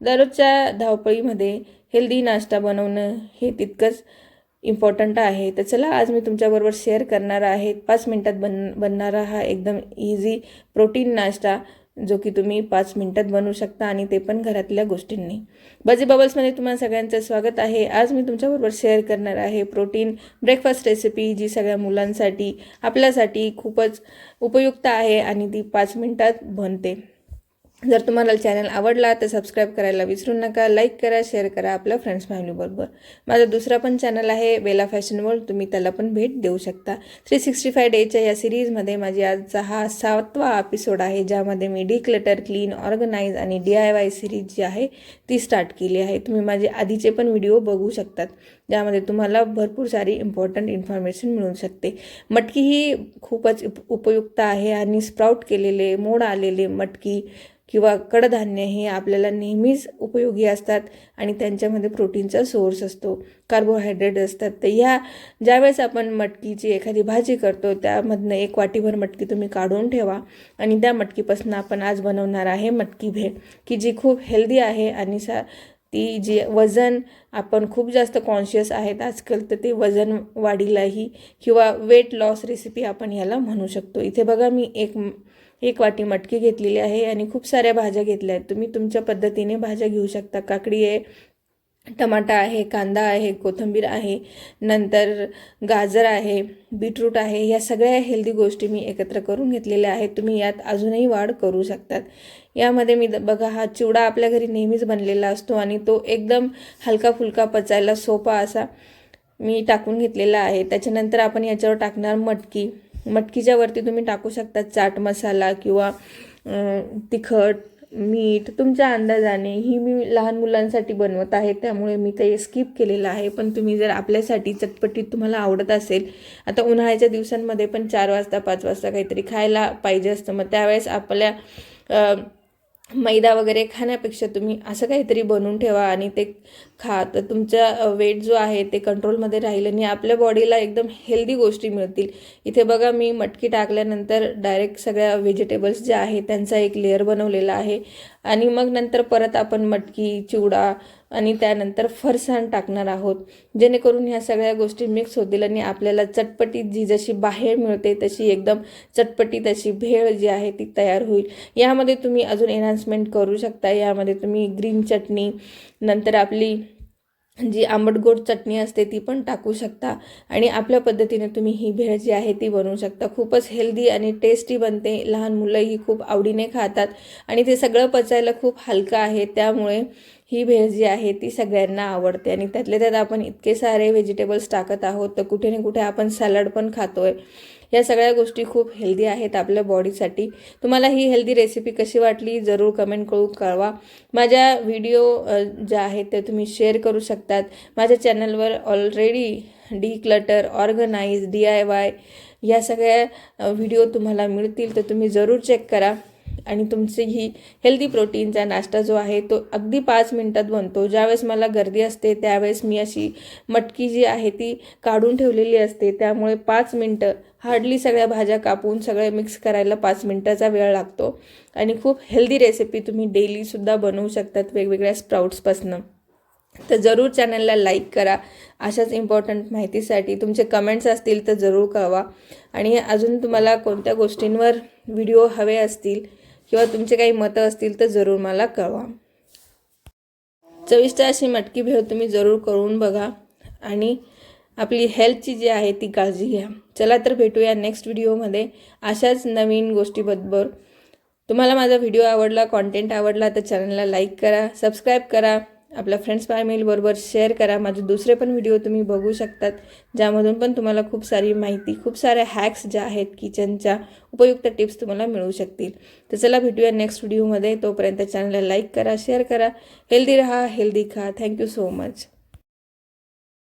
दररोजच्या धावपळीमध्ये हेल्दी नाश्ता बनवणं हे तितकंच इम्पॉर्टंट आहे. तर चला आज मी तुमच्याबरोबर शेअर करणार आहे. पाच मिनटात बन बनणारा हा एकदम इझी प्रोटीन नाश्ता जो की तुम्ही पाच मिनटात बनवू शकता आणि ते पण घरातल्या गोष्टींनी. बजी बबल्समध्ये तुम्हाला सगळ्यांचं स्वागत आहे. आज मी तुमच्याबरोबर शेअर करणार आहे प्रोटीन ब्रेकफास्ट रेसिपी जी सगळ्या मुलांसाठी आपल्यासाठी खूपच उपयुक्त आहे आणि ती पाच मिनटात बनते. जर तुम्हाला चॅनल आवडला तर सबस्क्राईब करायला विसरू नका लाईक करा शेअर करा आपल्या फ्रेंड्स फॅमिलीबरोबर माझा दुसरा पण चॅनल आहे बेला फॅशन वर्ल्ड तुम्ही त्याला पण भेट देऊ शकता. थ्री सिक्स्टी फाय डेच्या या सिरीजमध्ये माझी आजचा हा सातवा एपिसोड आहे ज्यामध्ये मी डी क्लटर क्लीन ऑर्गनाईज आणि डी आय वाय सिरीज जी आहे ती स्टार्ट केली आहे. तुम्ही माझे आधीचे पण व्हिडिओ बघू शकतात ज्यामध्ये तुम्हाला भरपूर सारी इम्पॉर्टंट इन्फॉर्मेशन मिळू शकते. मटकी ही खूपच उप उपयुक्त आहे आणि स्प्राउट केलेले मोड आलेले मटकी किंवा कडधान्य हे आपल्याला नेहमीच उपयोगी असतात आणि त्यांच्यामध्ये प्रोटीनचा सोर्स असतो. कार्बोहायड्रेट असतात. तर ह्या ज्यावेळेस आपण मटकीची एखादी भाजी करतो त्यामधनं एक वाटीभर मटकी तुम्ही काढून ठेवा आणि त्या मटकीपासून आपण आज बनवणार आहे मटकी भेळ की जी खूप हेल्दी आहे आणि सा ती जी वजन आपण खूप जास्त कॉन्शियस आहेत आजकाल तर ते वजन वाढीलाही किंवा वेट लॉस रेसिपी आपण ह्याला म्हणू शकतो. इथे बघा मी एक एक वाटी मटकी घेतलेली आहे आणि खूप साऱ्या भाज्या घेतल्या आहेत. तुम्ही तुमच्या पद्धतीने भाज्या घेऊ शकता. काकडी आहे टमाटा आहे कांदा आहे कोथिंबीर आहे नंतर गाजर आहे बीटरूट आहे. या सगळ्या हेल्दी गोष्टी मी एकत्र करून घेतलेल्या आहेत. तुम्ही यात अजूनही वाढ करू शकतात. यामध्ये मी बघा हा चिवडा आपल्या घरी नेहमीच बनलेला असतो आणि तो एकदम हलका फुलका पचायला सोपा असा मी टाकून घेतलेला आहे. त्याच्यानंतर आपण याच्यावर टाकणार मटकी. मटकीच्या वरती तुम्ही टाकू शकता चाट मसाला किंवा तिखट मीठ तुमच्या अंदाजाने. ही मी लहान मुलांसाठी बनवत आहे त्यामुळे मी ते स्किप केलेलं आहे. पण तुम्ही जर आपल्यासाठी चटपटीत तुम्हाला आवडत असेल आता उन्हाळ्याच्या दिवसांमध्ये पण चार वाजता पाच वाजता काहीतरी खायला पाहिजे असतं. मग त्यावेळेस आपल्या मैदा वगैरे खाण्यापेक्षा तुम्ही असं काहीतरी बनवून ठेवा आणि ते खा तर तुमचा वेट जो आहे ते कंट्रोलमध्ये राहील आणि आपल्या बॉडीला एकदम हेल्दी गोष्टी मिळतील. इथे बघा मी मटकी टाकल्यानंतर डायरेक्ट सगळ्या व्हेजिटेबल्स ज्या आहेत त्यांचा एक लेअर बनवलेला आहे. आणि मग नंतर परत आपण मटकी चिवडा आणि त्यानंतर फरसाण टाकणार आहोत. जेणेकरून ह्या सगळ्या गोष्टी मिक्स होतील आणि आपल्याला चटपटीत जी जशी बाहेर मिळते तशी एकदम चटपटी तशी भेळ जी आहे ती तयार होईल. यामध्ये तुम्ही अजून एन्हान्समेंट करू शकता. यामध्ये तुम्ही ग्रीन चटणी नंतर आपली जी आंबट गोड चटणी असते ती पण टाकू शकता. आणि आपल्या पद्धतीने तुम्ही ही भेळ जी आहे ती बनवू शकता. खूपच हेल्दी आणि टेस्टी बनते. लहान मुलंही खूप आवडीने खातात. आणि ते सगळं पचायला खूप हलकं आहे. त्यामुळे ही भेळ जी आहे ती सगळ्यांना आवडते. आणि त्यातल्या त्यात आपण इतके सारे व्हेजिटेबल्स टाकत आहोत तर कुठे ना कुठे आपण सॅलड पण खातो आहे या सगळ्या गोष्टी खूप हेल्दी आहेत आपल्या बॉडीसाठी तुम्हाला ही हेल्दी रेसिपी कशी वाटली जरूर कमेंट करून कळवा. माझ्या व्हिडिओ ज्या आहेत ते तुम्ही शेअर करू शकतात. माझ्या चॅनलवर already declutter organise D I Y या सगळ्या व्हिडिओ तुम्हाला मिळतील तर तुम्ही जरूर चेक करा. आणि तुमची ही हेल्दी प्रोटीनचा नाश्ता जो आहे तो अगदी पाच मिनटात बनतो. ज्यावेळेस मला गर्दी असते त्यावेळेस मी अशी मटकी जी आहे ती काढून ठेवलेली असते. त्यामुळे पाच मिनटं हार्डली सगळ्या भाज्या कापून सगळे मिक्स करायला पाच मिनटाचा वेळ लागतो. आणि खूप हेल्दी रेसिपी तुम्ही डेलीसुद्धा बनवू शकतात वेगवेगळ्या स्प्राउट्सपासनं तर जरूर चॅनलला लाईक करा. अशाच इम्पॉर्टंट माहितीसाठी तुमचे कमेंट्स असतील तर जरूर कळवा. आणि अजून तुम्हाला कोणत्या गोष्टींवर व्हिडिओ हवे असतील किंवा तुमचे काही मतं असतील तर जरूर मला कळवा. चविष्ट अशी मटकी भेळ तुम्ही जरूर करून बघा आणि आपली हेल्थची जी आहे ती काळजी घ्या. चला तर भेटूया नेक्स्ट व्हिडिओमध्ये अशाच नवीन गोष्टीबद्दल तुम्हाला माझा व्हिडिओ आवडला कॉन्टेंट आवडला तर चॅनलला लाईक करा सबस्क्राईब करा. आपल्या फ्रेंड्स फॅमिलीबरोबर शेअर करा. माझे दुसरे पण व्हिडिओ तुम्ही बघू शकतात. ज्यामधून पण तुम्हाला खूप सारी माहिती खूप साऱ्या हॅक्स ज्या आहेत किचनच्या उपयुक्त टिप्स तुम्हाला मिळू शकतील. तर चला भेटूया नेक्स्ट व्हिडिओमध्ये तोपर्यंत चॅनलला लाईक करा शेअर करा. हेल्दी राहा हेल्दी खा. Thank you so much